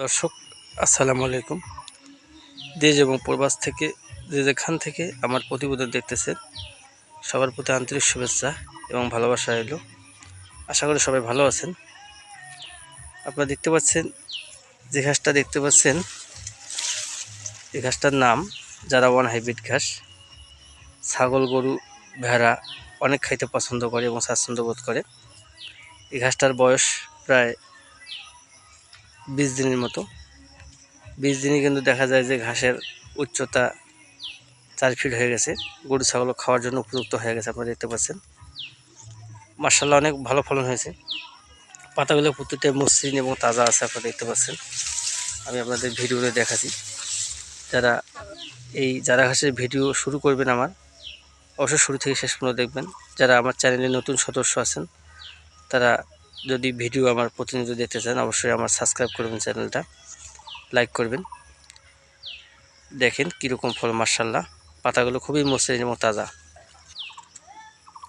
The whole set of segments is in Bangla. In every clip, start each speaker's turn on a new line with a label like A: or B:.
A: দর্শক, আসসালামু আলাইকুম। দেশ এবং প্রবাস থেকে, যে যেখান থেকে আমার প্রতিবেদন দেখতেছেন, সবার প্রতি আন্তরিক শুভেচ্ছা এবং ভালোবাসা এলো আশা করি সবাই ভালো আছেন। আপনারা দেখতে পাচ্ছেন, যে ঘাসটা দেখতে পাচ্ছেন এই ঘাসটার নাম যারা ওয়ান হাইব্রিড ঘাস, ছাগল, গরু, ভেড়া অনেক খাইতে পছন্দ করে এবং স্বাচ্ছন্দ্য বোধ করে। এই ঘাসটার বয়স প্রায় বিশ দিনের মতো। বিশ দিনে কিন্তু দেখা যায় যে ঘাসের উচ্চতা চার ফিট হয়ে গেছে। গরু ছাগল খাওয়ার জন্য উপযুক্ত হয়ে গেছে, আপনারা দেখতে পাচ্ছেন। মার্শাল্লাহ অনেক ভালো ফলন হয়েছে। পাতাগুলো প্রতিটা মসৃণ এবং তাজা আছে, আপনারা দেখতে পাচ্ছেন। আমি আপনাদের ভিডিওতে দেখাচ্ছি। যারা এই যারা ঘাসের ভিডিও শুরু করবেন আমার, অবশ্যই শুরু থেকে শেষ পর্যন্ত দেখবেন। যারা আমার চ্যানেলে নতুন সদস্য আছেন, তারা যদি ভিডিও আমার প্রতিনিয়ত দেখতে চান, অবশ্যই আমার সাবস্ক্রাইব করবেন চ্যানেলটা লাইক করবেন। দেখেন কীরকম ফল মার্শাল্লাহ পাতাগুলো খুবই মসৃণ এবং তাজা।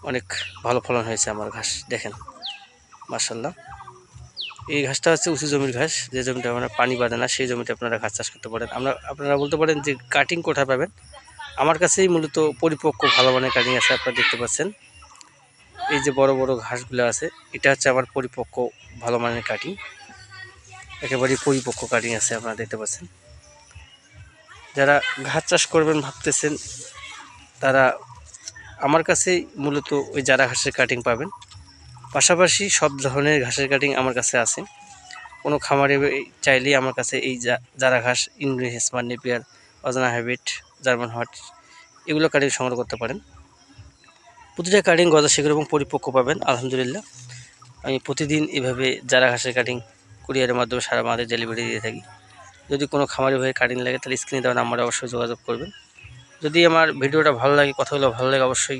A: অনেক ভালো ফলন হয়েছে আমার ঘাস, দেখেন। মার্শাল্লাহ এই ঘাসটা হচ্ছে উঁচু জমির ঘাস, যে জমিটা আপনার পানি বাঁধে না, সেই জমিতে আপনারা ঘাস চাষ করতে পারেন। আমরা, আপনারা বলতে পারেন যে কাটিং কোথায় পাবেন? আমার কাছেই মূলত পরিপক্ক ভালো মানের কাটিং আছে, আপনারা দেখতে পাচ্ছেন। এই যে বড় বড় ঘাসগুলো আছে, এটা হচ্ছে আমার পরিপক্ক ভালো মানের কাটিং একেবারেই পরিপক্ক কাটিং আছে, আপনারা দেখতে পাচ্ছেন। যারা ঘাস চাষ করবেন ভাবতেছেন, তারা আমার কাছেই মূলত ওই যারা ঘাসের কাটিং পাবেন। পাশাপাশি সব ধরনের ঘাসের কাটিং আমার কাছে আছে। কোনো খামারে চাইলেই আমার কাছে এই যারা ঘাস হেসমান নেপিয়ার, অজানা হ্যাবিট জার্মান হট, এগুলো কাটিং সংগ্রহ করতে পারেন। প্রতিটা কাটিং গজা শেখর এবং পরিপক্ক পাবেন, আলহামদুলিল্লাহ। আমি প্রতিদিন এভাবে যারা ঘাসের কাটিং কুরিয়ারের মাধ্যমে সারা মাদের ডেলিভারি দিয়ে থাকি। যদি কোনো খামারি হয়ে কাটিং লাগে, তাহলে স্ক্রিনে দেওয়া নাম্বারে অবশ্যই যোগাযোগ করবেন। যদি আমার ভিডিওটা ভালো লাগে কথাগুলো ভালো লাগে, অবশ্যই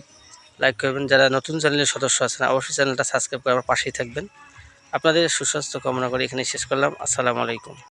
A: লাইক করবেন। যারা নতুন চ্যানেলের সদস্য আছেন, অবশ্যই চ্যানেলটা সাবস্ক্রাইব করে আমার পাশেই থাকবেন। আপনাদের সুস্বাস্থ্য কামনা করে এখানে শেষ করলাম। আসসালামু আলাইকুম।